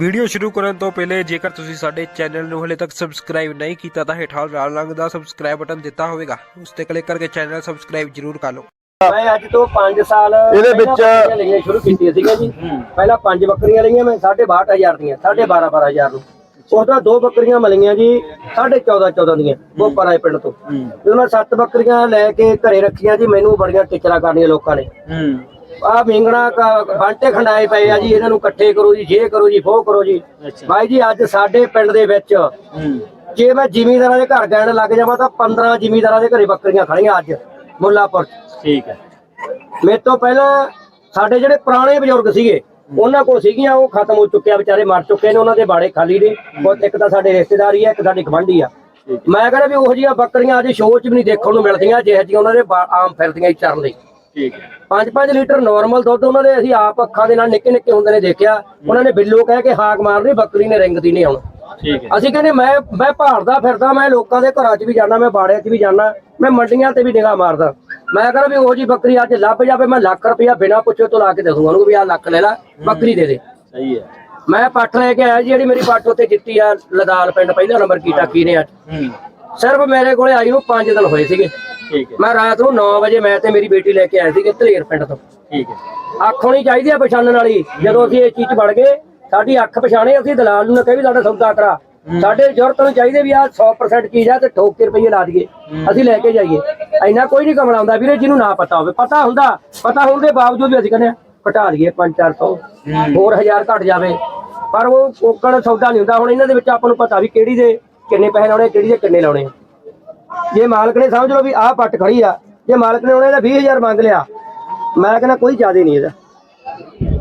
Video ਸ਼ੁਰੂ ਕਰਨ ਤੋਂ ਪਹਿਲੇ ਜੇਕਰ ਤੁਸੀਂ ਸਾਡੇ ਚੈਨਲ ਨੂੰ ਹਲੇ ਤੱਕ ਸਬਸਕ੍ਰਾਈਬ ਨਹੀਂ ਕੀਤਾ ਤਾਂ ਹੇਠਾਂ ਲਾਲ ਰੰਗ ਦਾ ਸਬਸਕ੍ਰਾਈਬ ਬਟਨ ਦਿੱਤਾ ਹੋਵੇਗਾ। ਉਸ ਤੇ ਕਲਿੱਕ ਕਰਕੇ ਚੈਨਲ ਸਬਸਕ੍ਰਾਈਬ ਜ਼ਰੂਰ ਕਰ ਲਓ। ਮੈਂ ਅੱਜ ਤੋਂ 5 ਸਾਲ ਇਹਦੇ ਵਿੱਚ- ਲਈਆਂ ਸ਼ੁਰੂ ਕੀਤੀਆਂ ਸੀਗੀਆਂ ਜੀ। ਪਹਿਲਾਂ ਪੰਜ ਬੱਕਰੀਆਂ ਲਈਆਂ ਮੈਂ 62500 ਦੀਆਂ 12.5 12000 ਨੂੰ। ਉਸ ਤੋਂ ਬਾਅਦ ਦੋ ਬੱਕਰੀਆਂ ਮਲੀਆਂ ਜੀ 14.5 14 ਦੀਆਂ ਉਹ ਪਰਾਏ ਪਿੰਡ ਤੋਂ। ਜਦੋਂ ਮੈਂ ਸੱਤ ਬੱਕਰੀਆਂ ਲੈ ਕੇ ਘਰੇ ਰੱਖੀਆਂ ਜੀ ਮੈਨੂੰ ਬੜੀਆਂ ਟਿਚਰਾਂ ਕਰਨੀਆਂ ਲੋਕਾਂ ਨੇ। ਆ ਮਿੰਗਣਾ ਬਾਂਟੇ ਖੰਡਾਏ ਪਏ ਆ ਜੀ ਇਹਨਾਂ ਨੂੰ ਇਕੱਠੇ ਕਰੋ ਜੀ ਜੇ ਕਰੋ ਜੀ ਫੋ ਕਰੋ ਜੀ। ਭਾਈ ਜੀ ਅੱਜ ਸਾਡੇ ਪਿੰਡ ਦੇ ਵਿੱਚ ਜੇ ਮੈਂ ਜ਼ਿਮੀਂਦਾਰਾਂ ਦੇ ਘਰ ਗੈਣ ਲੱਗ ਜਾਵਾਂ ਤਾਂ 15 ਜ਼ਿਮੀਂਦਾਰਾਂ ਦੇ ਘਰੇ ਬੱਕਰੀਆਂ ਖੜੀਆਂ ਅੱਜ ਮੁੱਲਾਪੁਰ। ਠੀਕ ਹੈ। ਮੇਰੇ ਤੋਂ ਪਹਿਲਾਂ ਸਾਡੇ ਜਿਹੜੇ ਪੁਰਾਣੇ ਬਜ਼ੁਰਗ ਸੀਗੇ ਉਹਨਾਂ ਕੋਲ ਸੀਗੀਆਂ ਉਹ ਖਤਮ ਹੋ ਚੁੱਕਿਆ ਵਿਚਾਰੇ ਮਰ ਚੁੱਕੇ ਨੇ ਉਹਨਾਂ ਦੇ ਬਾੜੇ ਖਾਲੀ ਨੇ। ਉਹ ਇੱਕ ਤਾਂ ਸਾਡੇ ਰਿਸ਼ਤੇਦਾਰੀ ਆ ਇੱਕ ਸਾਡੀ ਗਵੰਡੀ ਆ। ਮੈਂ ਕਹਿੰਦਾ ਵੀ ਉਹੋ ਜਿਹੀਆਂ ਬੱਕਰੀਆਂ ਅੱਜ ਸ਼ੋਅ 'ਚ ਵੀ ਨਹੀਂ ਦੇਖਣ ਨੂੰ ਮਿਲਦੀਆਂ ਜਿਹੋ ਜਿਹੀਆਂ ਉਹਨਾਂ ਦੇ ਆਮ ਫਿਰਦੀਆਂ ਚਰਨ ਲਈ। ਠੀਕ ਹੈ। 5-5 ਲੀਟਰ ਨਾਰਮਲ ਦੁੱਧ ਉਹਨਾਂ ਦੇ ਅਸੀਂ ਆਪ ਅੱਖਾਂ ਦੇ ਨਾਲ ਨਿੱਕੇ ਨਿੱਕੇ ਹੁੰਦੇ ਨੇ ਦੇਖਿਆ। ਉਹਨਾਂ ਨੇ ਬਿੱਲੋ ਕਹਿ ਕੇ ਹਾਕ ਮਾਰਨੀ ਬੱਕਰੀ ਨੇ ਰਿੰਗਦੀ ਨਹੀਂ ਆਉਣਾ। ਠੀਕ ਹੈ। ਅਸੀਂ ਕਹਿੰਦੇ ਮੈਂ ਮੈਂ ਭਾਲਦਾ ਫਿਰਦਾ ਮੈਂ ਲੋਕਾਂ ਦੇ ਘਰਾਂ 'ਚ ਵੀ ਜਾਣਾ ਮੈਂ ਬਾੜਿਆਂ 'ਚ ਵੀ ਜਾਣਾ ਮੈਂ ਮੰਡੀਆਂ ਤੇ ਵੀ ਨਿਗਾਹ ਮਾਰਦਾ। ਮੈਂ ਕਹਿੰਦਾ ਵੀ ਉਹ ਜੀ ਬੱਕਰੀ ਅੱਜ ਲੱਭ ਜਾਵੇ ਮੈਂ ਲੱਖ ਰੁਪਇਆ ਬਿਨਾਂ ਪੁੱਛੇ ਤੋਂ ਲਾ ਕੇ ਦੇ ਦੂੰਗਾ ਉਹਨੂੰ ਵੀ ਆ ਲੱਖ ਲੈ ਲੈ ਬੱਕਰੀ ਦੇ ਦੇ। ਸਹੀ ਹੈ। ਮੈਂ ਪੱਠ ਲੈ ਕੇ ਆਇਆ ਜਿਹੜੀ ਮੇਰੀ ਪੱਠ ਉੱਤੇ ਜਿੱਤੀ ਆ ਲਦਾਲ ਪਿੰਡ ਪਹਿਲਾ ਨੰਬਰ ਕੀਤਾ ਕੀ ਨੇ ਅੱਜ ਸਿਰਫ ਮੇਰੇ ਕੋਲੇ ਆਈ ਨੂੰ 5 ਦਿਨ ਹੋਏ ਸੀਗੇ। ਠੀਕ ਹੈ। ਮੈਂ ਰਾਤ ਨੂੰ 9 ਵਜੇ ਮੈਂ ਤੇ ਮੇਰੀ ਬੇਟੀ ਲੈ ਕੇ ਆਏ ਸੀਗੇ ਧਲੇਰ ਪਿੰਡ ਤੋਂ। ਠੀਕ ਹੈ। ਅੱਖ ਹੋਣੀ ਚਾਹੀਦੀ ਆ ਪਛਾਣਨ ਵਾਲੀ। ਜਦੋਂ ਅਸੀਂ ਇਹ ਚੀਜ਼ 'ਚ ਵੜ ਗਏ ਸਾਡੀ ਅੱਖ ਪਛਾਣੇ ਅਸੀਂ ਦਲਾਲ ਨੂੰ ਕਹੇ ਵੀ ਸਾਡਾ ਸੌਦਾ ਕਰਾ। ਸਾਡੇ ਜ਼ਰੂਰਤ ਨੂੰ ਚਾਹੀਦੇ ਵੀ ਆ 100% ਚੀਜ਼ ਆ ਤੇ ਠੋਕ ਕੇ ਰੁਪਈਏ ਲਾ ਦਈਏ। ਅਸੀਂ ਲੈ ਕੇ ਜਾਈਏ। ਇੰਨਾ ਕੋਈ ਨਹੀਂ ਕਮਲਾ ਹੁੰਦਾ ਵੀਰੇ ਜਿਹਨੂੰ ਨਾ ਪਤਾ ਹੋਵੇ। ਪਤਾ ਹੁੰਦਾ ਪਤਾ ਹੋਣ ਦੇ ਬਾਵਜੂਦ ਵੀ ਅਸੀਂ ਕਹਿੰਦੇ ਘਟਾ ਲਈਏ 5-400 ਹੋਰ ਹਜ਼ਾਰ ਘਟ ਜਾਵੇ। ਪਰ ਉਹ ਕੋਕੜ ਸੌਦਾ ਨਹੀਂ ਹੁੰਦਾ। ਹੁਣ ਇਹਨਾਂ ਦੇ ਵਿੱਚ ਆਪਾਂ ਨੂੰ ਪਤਾ ਵੀ ਕਿਹੜੀ ਦੇ। ਕਿੰਨੇ ਪੈਸੇ ਲਾਉਣੇ ਕਿਹੜੀ ਦੇ ਕਿੰਨੇ ਲਾਉਣੇ? ਜੇ ਮਾਲਕ ਨੇ ਸਮਝ ਲਓ ਵੀ ਆਹ ਪੱਟ ਖੜੀ ਆ ਜੇ ਮਾਲਕ ਨੇ ਉਹਨੇ ਇਹਦਾ 20000 ਮੰਗ ਲਿਆ ਮੈਂ ਕਹਿੰਦਾ ਕੋਈ ਜ਼ਿਆਦਾ ਨਹੀਂ ਇਹਦਾ।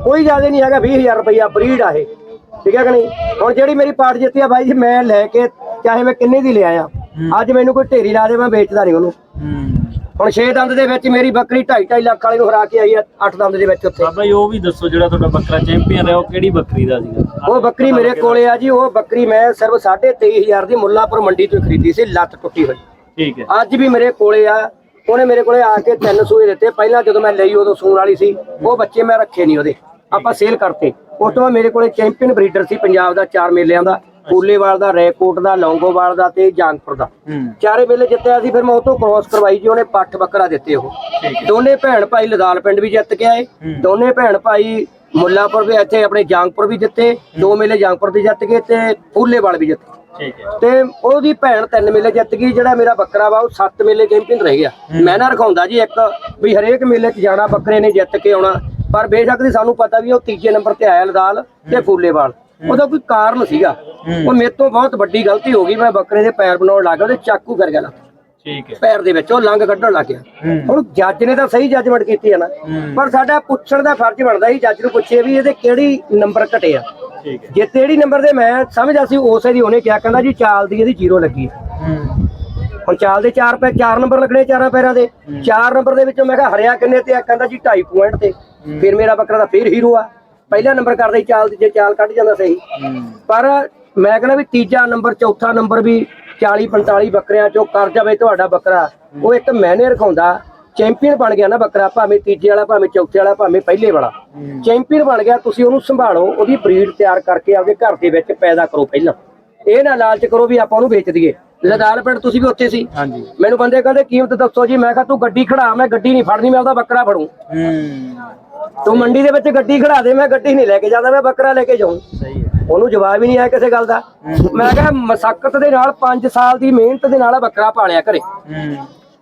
ਕੋਈ ਜ਼ਿਆਦਾ ਨਹੀਂ ਹੈਗਾ 20000 ਰੁਪਇਆ ਬਰੀਡ ਆ ਇਹ ਠੀਕ ਹੈ ਕਿ ਨਹੀਂ? ਹੁਣ ਜਿਹੜੀ ਮੇਰੀ ਪਾਟ ਜਿੱਤੀ ਆ ਬਾਈ ਜੀ ਮੈਂ ਲੈ ਕੇ ਚਾਹੇ ਮੈਂ ਕਿੰਨੇ ਦੀ ਲਿਆ ਆ ਅੱਜ ਮੈਨੂੰ ਕੋਈ ਢੇਰੀ ਲਾ ਦੇ ਮੈਂ ਵੇਚਦਾ ਨਹੀਂ ਉਹਨੂੰ। ਹੁਣ 6 ਦੰਦ ਦੇ ਵਿੱਚ ਮੇਰੀ ਬੱਕਰੀ 2.5 ਲੱਖ ਵਾਲੀ ਨੂੰ ਹਰਾ ਕੇ ਆਈ ਆ 8 ਦੰਦ ਦੇ ਵਿੱਚ ਉੱਥੇ। ਬਾਬਾ ਜੀ ਉਹ ਵੀ ਦੱਸੋ ਜਿਹੜਾ ਤੁਹਾਡਾ ਬੱਕਰਾ ਚੈਂਪੀਅਨ ਰਿਹਾ ਉਹ ਕਿਹੜੀ ਬੱਕਰੀ ਦਾ ਸੀਗਾ? ਉਹ ਬੱਕਰੀ ਮੇਰੇ ਕੋਲੇ ਆ ਜੀ ਉਹ ਬੱਕਰੀ ਮੈਂ ਸਿਰਫ 23500 ਦੀ ਮੁੱਲਾਪੁਰ ਮੰਡੀ ਤੋਂ ਖਰੀਦੀ ਸੀ ਲੱਤ ਟੁੱਟੀ ਹੋਈ। ਠੀਕ ਹੈ। ਅੱਜ ਵੀ ਮੇਰੇ ਕੋਲੇ ਆ ਉਹਨੇ ਮੇਰੇ ਕੋਲੇ ਆ ਕੇ ਤਿੰਨ ਸੂਏ ਦਿੱਤੇ। ਪਹਿਲਾਂ ਜਦੋਂ ਮੈਂ ਲਈ ਉਦੋਂ ਸੂਣ ਵਾਲੀ ਸੀ। ਉਹ ਬੱਚੇ ਮੈਂ ਰੱਖੇ ਨਹੀਂ ਉਹਦੇ। ਆਪਾਂ ਸੇਲ ਕਰਤੇ। ਉਸ ਤੋਂ ਬਾਅਦ ਮੇਰੇ ਕੋਲੇ ਚੈਂਪੀਅਨ ਬਰੀਡਰ ਸੀ ਪੰਜਾਬ ਦਾ ਚਾਰ ਮੇਲਿਆਂ ਦਾ। ਕੂਲੇਵਾਲ ਦਾ ਰੈਕੋਟ ਦਾ ਲੌਂਗੋਵਾਲ ਦਾ ਤੇ ਜਾਂਗਪੁਰ ਦਾ। ਚਾਰੇ ਮੇਲੇ ਜਿੱਤਿਆ ਸੀ ਫਿਰ ਮੈਂ ਉਹ ਤੋਂ ਕ੍ਰੋਸ ਕਰਵਾਈ ਜੀ ਉਹਨੇ ਪੱਠ ਬੱਕਰਾ ਦਿੱਤੇ ਉਹ। ਦੋਨੇ ਭੈਣ ਭਾਈ ਲਦਾਲ ਪਿੰਡ ਵੀ ਜਿੱਤ ਕੇ ਆਏ। ਦੋਨੇ ਭੈਣ ਭਾਈ ਮੁੱਲਾਪੁਰ ਵੀ ਇੱਥੇ ਆਪਣੇ ਜਾਂਗਪੁਰ ਵੀ ਜਿੱਤੇ। ਦੋ ਮੇਲੇ ਜਾਂਗਪੁਰ ਦੇ ਜਿੱਤ ਗਏ ਤੇ ਫੂਲੇਵਾਲ ਵੀ ਜਿੱਤੇ ਠੀਕ ਹੈ। ਤੇ ਉਹਦੀ ਭੈਣ ਤਿੰਨ ਮੇਲੇ ਜਿੱਤ ਗਈ ਜਿਹੜਾ ਮੇਰਾ ਬੱਕਰਾ ਵਾ ਉਹ ਸੱਤ ਮੇਲੇ ਚੈਂਪੀਅਨ ਰਹਿ ਗਿਆ। ਮੈਂ ਨਾ ਰਖਾਉਂਦਾ ਜੀ ਇੱਕ ਵੀ ਹਰੇਕ ਮੇਲੇ 'ਚ ਜਾਣਾ ਬੱਕਰੇ ਨੇ ਜਿੱਤ ਕੇ ਆਉਣਾ। ਪਰ ਬੇਸ਼ੱਕ ਦੀ ਸਾਨੂੰ ਪਤਾ ਵੀ ਉਹ ਤੀਜੇ ਨੰਬਰ ਤੇ ਆਇਆ ਲਦਾਲ ਤੇ ਫੂਲੇਵਾਲ ਉਹਦਾ ਕੋਈ ਕਾਰਨ ਸੀਗਾ। ਉਹ ਮੇਰੇ ਤੋਂ ਬਹੁਤ ਵੱਡੀ ਗਲਤੀ ਹੋ ਗਈ ਮੈਂ ਬੱਕਰੇ ਦੇ ਪੈਰ ਬਣਾਉਣ ਲੱਗ ਉਹਦੇ ਚਾਕੂ ਕਰ ਗਿਆ ਠੀਕ ਹੈ। ਪੈਰ ਦੇ ਵਿੱਚ ਉਹ ਲੰਗ ਕੱਢਣ ਲੱਗ ਗਿਆ। ਹੁਣ ਜੱਜ ਨੇ ਤਾਂ ਸਹੀ ਜੱਜਮੈਂਟ ਕੀਤੀ ਹੈ ਨਾ। ਪਰ ਸਾਡਾ ਪੁੱਛਣ ਦਾ ਫਰਜ਼ ਬਣਦਾ ਸੀ ਜੱਜ ਨੂੰ ਪੁੱਛੇ ਵੀ ਇਹਦੇ ਕਿਹੜੀ ਨੰਬਰ ਘਟੇ ਆ। ਠੀਕ ਹੈ। ਜੇ ਤੇੜੀ ਨੰਬਰ ਦੇ ਮੈਂ ਸਮਝਦਾ ਸੀ ਉਸੇ ਦੀ ਉਹਨੇ ਕਿਹਾ ਕਹਿੰਦਾ ਜੀ ਚਾਲ ਦੀ ਇਹਦੀ ਜ਼ੀਰੋ ਲੱਗੀ ਹੁਣ ਚਾਲ ਦੇ 4 ਪੈ 4 ਨੰਬਰ ਲੱਗਣੇ ਚਾਰਾਂ ਪੈਰਾਂ ਦੇ। 4 ਨੰਬਰ ਦੇ ਵਿੱਚੋਂ ਮੈਂ ਕਿਹਾ ਹਰਿਆ ਕਿੰਨੇ ਤੇ ਆ? ਕਹਿੰਦਾ ਜੀ 2.5 ਪੁਆਇੰਟ ਤੇ। ਫਿਰ ਮੇਰਾ ਬੱਕਰਾ ਤਾਂ ਫਿਰ ਹੀਰੋ ਆ। ਪਹਿਲਾ ਨੰਬਰ ਕਰਦਾ ਸੀ ਚਾਲ ਦੀ ਜੇ ਚਾਲ ਕੱਢ ਜਾਂਦਾ ਸਹੀ ਪਰ ਮੈਂ ਕਹਿੰਦਾ ਵੀ ਤੀਜਾ ਨੰਬਰ ਚੌਥਾ ਨੰਬਰ ਵੀ 40 45 ਬੱਕਰਿਆਂ ਚੋਂ ਕਰ ਜਾਵੇ ਤੁਹਾਡਾ ਬੱਕਰਾ। ਉਹ ਇੱਕ ਮੈਨੇ ਰਖਾਉਂਦਾ ਚੈਂਪੀਅਨ ਬਣ ਗਿਆ ਨਾ ਬੱਕਰਾ ਭਾਵੇਂ ਤੀਜੇ ਵਾਲਾ ਭਾਵੇਂ ਚੌਥੇ ਵਾਲਾ ਭਾਵੇਂ ਪਹਿਲੇ ਵਾਲਾ। ਚੈਂਪੀਅਨ ਬਣ ਗਿਆ ਤੁਸੀਂ ਉਹਨੂੰ ਸੰਭਾਲੋ ਉਹਦੀ ਬਰੀਡ ਤਿਆਰ ਕਰਕੇ ਆਪਦੇ ਘਰ ਦੇ ਵਿੱਚ ਪੈਦਾ ਕਰੋ ਪਹਿਲਾਂ। ਇਹ ਨਾ ਲਾਲਚ ਕਰੋ ਵੀ ਆਪਾਂ ਉਹਨੂੰ ਵੇਚ ਦਈਏ। ਲਦਾਲ ਪਿੰਡ ਤੁਸੀਂ ਵੀ ਉੱਥੇ ਸੀ। ਹਾਂਜੀ। ਮੈਨੂੰ ਬੰਦੇ ਕਹਿੰਦੇ ਕੀਮਤ ਦੱਸੋ ਜੀ ਮੈਂ ਕਿਹਾ ਤੂੰ ਗੱਡੀ ਖੜਾ ਮੈਂ ਗੱਡੀ ਨਹੀਂ ਫੜਨੀ ਮੈਂ ਉਹਦਾ ਬੱਕਰਾ ਫੜੂ। ਤੂੰ ਮੰਡੀ ਦੇ ਵਿੱਚ ਗੱਡੀ ਖੜਾ ਦੇ ਮੈਂ ਗੱਡੀ ਨਹੀਂ ਲੈ ਕੇ ਜਾਂਦਾ ਮੈਂ ਬੱਕਰਾ ਲੈ ਕੇ ਸਹੀ ਹੈ। ਉਹਨੂੰ ਜਵਾਬ ਹੀ ਨਹੀਂ ਆਇਆ ਕਿਸੇ ਗੱਲ ਦਾ। ਮੈਂ ਕਿਹਾ ਮਸਕਤ ਦੇ ਨਾਲ 5 ਸਾਲ ਦੀ ਮਿਹਨਤ ਦੇ ਨਾਲ ਬੱਕਰਾ ਪਾਲਿਆ ਘਰੇ।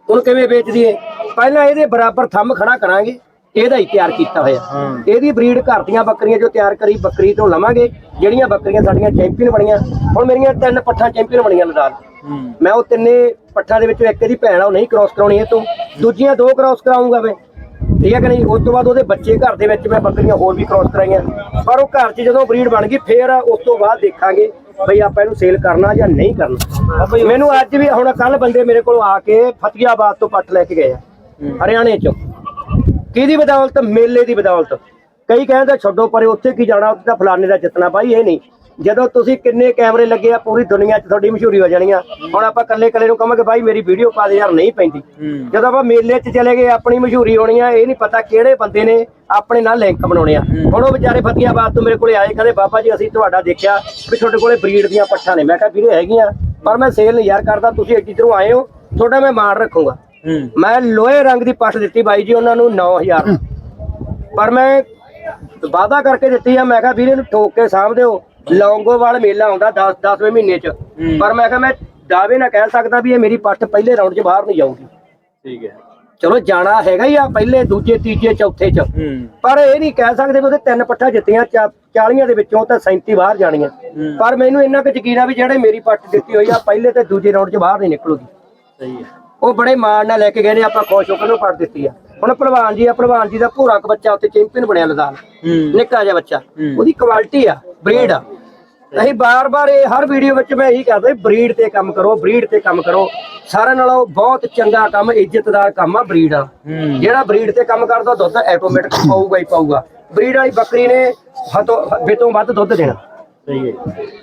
ਹੁਣ ਕਿਵੇਂ ਵੇਚ ਦਈਏ? ਪਹਿਲਾਂ ਇਹਦੇ ਬਰਾਬਰ ਥੰਮ ਖੜਾ ਕਰਾਂਗੇ ਇਹਦਾ ਹੀ ਤਿਆਰ ਕੀਤਾ ਹੋਇਆ। ਇਹਦੀ ਬਰੀਡ ਘਰ ਦੀਆਂ ਬੱਕਰੀਆਂ ਜੋ ਤਿਆਰ ਕਰੀ ਬੱਕਰੀ ਤੋਂ ਲਵਾਂਗੇ ਜਿਹੜੀਆਂ ਬੱਕਰੀਆਂ ਸਾਡੀਆਂ ਚੈਂਪੀਅਨ ਬਣੀਆਂ। ਹੁਣ ਮੇਰੀਆਂ ਤਿੰਨ ਪੱਠਾਂ ਚੈਂਪੀਅਨ ਬਣੀਆਂ ਹੂੰ। ਮੈਂ ਉਹ ਤਿੰਨੇ ਪੱਠਾਂ ਦੇ ਵਿੱਚੋਂ ਇੱਕ ਦੀ ਭੈਣ ਆ ਉਹ ਨਹੀਂ ਕ੍ਰਾਸ ਕਰਾਉਣੀ ਇਹ ਤੋਂ। ਦੂਜੀਆਂ ਦੋ ਕ੍ਰਾਸ ਕਰਾਉਂਗਾ ਮੈਂ। ਠੀਕ ਹੈ ਕਿ ਨਹੀਂ? ਉਸ ਤੋਂ ਬਾਅਦ ਉਹਦੇ ਬੱਚੇ ਘਰ ਦੇ ਵਿੱਚ ਮੈਂ ਬੱਕਰੀਆਂ ਹੋਰ ਵੀ ਕ੍ਰਾਸ ਕਰਾਈਆਂ। ਪਰ ਉਹ ਘਰ 'ਚ ਜਦੋਂ ਬਰੀਡ ਬਣ ਗਈ ਫੇਰ ਉਸ ਤੋਂ ਬਾਅਦ ਦੇਖਾਂਗੇ ਬਈ ਆਪਾਂ ਇਹਨੂੰ ਸੇਲ ਕਰਨਾ ਜਾਂ ਨਹੀਂ ਕਰਨਾ। ਮੈਨੂੰ ਅੱਜ ਵੀ ਹੁਣ ਕੱਲ ਬੰਦੇ ਮੇਰੇ ਕੋਲ ਆ ਕੇ ਫਤਿਆਬਾਦ ਤੋਂ ਪੱਟ ਲੈ ਕੇ ਗਏ ਆ ਹਰਿਆਣੇ 'ਚ। ਕਿਹਦੀ ਬਦੌਲਤ? ਮੇਲੇ ਦੀ ਬਦੌਲਤ। ਕਈ ਕਹਿੰਦੇ ਛੱਡੋ ਪਰੇ ਉੱਥੇ ਕੀ ਜਾਣਾ? ਉੱਥੇ ਤਾਂ ਫਲਾਣੇ ਦਾ ਜਿੱਤਣਾ ਬਾਈ ਇਹ ਨਹੀਂ। ਜਦੋਂ ਤੁਸੀਂ ਕਿੰਨੇ ਕੈਮਰੇ ਲੱਗੇ ਆ ਪੂਰੀ ਦੁਨੀਆ 'ਚ ਤੁਹਾਡੀ ਮਸ਼ਹੂਰੀ ਹੋ ਜਾਣੀ ਆ। ਹੁਣ ਆਪਾਂ ਕੱਲੇ ਕੱਲੇ ਨੂੰ ਕਹਾਂਗੇ ਬਾਈ ਮੇਰੀ ਵੀਡੀਓ ਪਾ ਦੇ ਯਾਰ ਨਹੀਂ ਪੈਂਦੀ। ਜਦੋਂ ਆਪਾਂ ਮੇਲੇ 'ਚ ਚਲੇ ਗਏ ਆਪਣੀ ਮਸ਼ਹੂਰੀ ਹੋਣੀ ਆ ਇਹ ਨਹੀਂ ਪਤਾ ਕਿਹੜੇ ਬੰਦੇ ਨੇ ਆਪਣੇ ਨਾਲ ਲਿੰਕ ਬਣਾਉਣੇ ਆ। ਹੁਣ ਉਹ ਵਿਚਾਰੇ ਫਤਿਆਬਾਦ ਤੋਂ ਮੇਰੇ ਕੋਲੇ ਆਏ ਕਹਿੰਦੇ ਬਾਬਾ ਜੀ ਅਸੀਂ ਤੁਹਾਡਾ ਦੇਖਿਆ ਵੀ ਤੁਹਾਡੇ ਕੋਲੇ ਬਰੀਡ ਦੀਆਂ ਪੱਠਾਂ ਨੇ। ਮੈਂ ਕਿਹਾ ਵੀਰੇ ਹੈਗੀਆਂ ਪਰ ਮੈਂ ਸੇਲ ਨਹੀਂ ਯਾਰ ਕਰਦਾ ਤੁਸੀਂ ਐਡੀ ਤਰ੍ਹਾਂ ਆਏ ਹੋ ਤੁਹਾਡਾ ਮੈਂ ਮਾਣ ਰੱਖੂੰਗਾ। ਮੈਂ ਲੋਹੇ ਰੰਗ ਦੀ ਪੱਠ ਦਿੱਤੀ ਬਾਈ ਜੀ ਉਹਨਾਂ ਨੂੰ 9000 ਪਰ ਮੈਂ ਵਾਅਦਾ ਕਰਕੇ ਦਿੱਤੀ ਆ ਮੈਂ ਕਿਹਾ ਵੀਰੇ ਨੂੰ ਠੋਕ ਕੇ ਸਾਂਭ ਦਿਓ ਲੌਂਗੋਵਾਲ ਮੇਲਾ ਆਉਂਦਾ 10 10ਵੇਂ ਮਹੀਨੇ ਚ। ਪਰ ਮੈਂ ਕਿਹਾ ਮੈਂ ਦਾਅਵੇ ਨਾਲ ਕਹਿ ਸਕਦਾ ਵੀ ਇਹ ਮੇਰੀ ਪੱਠ ਪਹਿਲੇ ਰਾਉਂਡ 'ਚ ਬਾਹਰ ਨਹੀਂ ਜਾਊਗੀ। ਠੀਕ ਹੈ। ਚਲੋ ਜਾਣਾ ਹੈਗਾ ਹੀ ਆ ਪਹਿਲੇ ਦੂਜੇ ਤੀਜੇ ਚੌਥੇ 'ਚ। ਪਰ ਇਹ ਨਹੀਂ ਕਹਿ ਸਕਦੇ ਵੀ ਉਹਦੇ ਤਿੰਨ ਪੱਠਾਂ ਜਿੱਤੀਆਂ 40 ਦੇ ਵਿੱਚੋਂ ਤਾਂ 37 ਬਾਹਰ ਜਾਣੀਆਂ। ਪਰ ਮੈਨੂੰ ਇੰਨਾ ਕੁ ਯਕੀਨ ਆ ਵੀ ਜਿਹੜੇ ਮੇਰੀ ਪੱਠ ਦਿੱਤੀ ਹੋਈ ਆ ਪਹਿਲੇ ਤੇ ਦੂਜੇ ਰਾਉਂਡ 'ਚ ਬਾਹਰ ਨਹੀਂ ਨਿਕਲੂਗੀ। ਸਹੀ ਹੈ। ਉਹ ਬੜੇ ਮਾਣ ਨਾਲ ਲੈ ਕੇ ਗਏ ਨੇ ਆਪਾਂ ਖੁਸ਼ ਹੋ ਕੇ ਉਹਨੂੰ ਪੱਟ ਦਿੱਤੀ ਆ। ਹੁਣ ਭਲਵਾਨ ਜੀ ਆ ਭਲਵਾਨ ਜੀ ਦਾ ਭੂਰਾ ਬੱਚਾ ਉੱਥੇ ਚੈਂਪੀਅਨ ਬਣਿਆ ਲਦਾਨ ਨਿੱਕਾ ਜਿਹਾ ਬੱਚਾ। ਉਹਦੀ ਕੁਆਲਿਟੀ ਆ ਬਰੀਡ ਆ। ਅਸੀਂ ਬਾਰ-ਬਾਰ ਇਹ ਹਰ ਵੀਡੀਓ ਵਿੱਚ ਮੈਂ ਇਹੀ ਕਹਿੰਦਾ ਬਰੀਡ ਤੇ ਕੰਮ ਕਰੋ ਬਰੀਡ ਤੇ ਕੰਮ ਕਰੋ। ਸਾਰਿਆਂ ਨਾਲੋਂ ਬਹੁਤ ਚੰਗਾ ਕੰਮ ਇੱਜ਼ਤਦਾਰ ਕੰਮ ਆ ਬਰੀਡ ਆ। ਜਿਹੜਾ ਬਰੀਡ ਤੇ ਕੰਮ ਕਰਦਾ ਦੁੱਧ ਆਟੋਮੈਟਿਕ ਪਾਊਗਾ ਹੀ ਪਾਊਗਾ। ਬਰੀਡ ਵਾਲੀ ਬੱਕਰੀ ਨੇ ਹਤੋਂ ਬਿਤੋਂ ਵੱਧ ਦੁੱਧ ਦੇਣਾ। ਸਹੀ ਹੈ।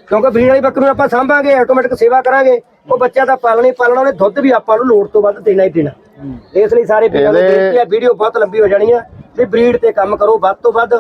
ਕਿਉਂਕਿ ਬਰੀਡ ਵਾਲੀ ਬੱਕਰੀ ਨੂੰ ਆਪਾਂ ਸਾਂਭਾਂਗੇ ਆਟੋਮੈਟਿਕ ਸੇਵਾ ਕਰਾਂਗੇ ਉਹ ਬੱਚਾ ਤਾਂ ਪਾਲਣਾ ਹੀ ਪਾਲਣਾ ਉਹਨੇ ਦੁੱਧ ਵੀ ਆਪਾਂ ਨੂੰ ਲੋੜ ਤੋਂ ਵੱਧ ਦੇਣਾ ਹੀ ਦੇਣਾ। ਇਸ ਲਈ ਸਾਰੇ ਵੀਡੀਓ ਬਹੁਤ ਲੰਬੀ ਹੋ ਜਾਣੀ ਆ ਵੀ ਬਰੀਡ ਤੇ ਕੰਮ ਕਰੋ ਵੱਧ ਤੋਂ ਵੱਧ।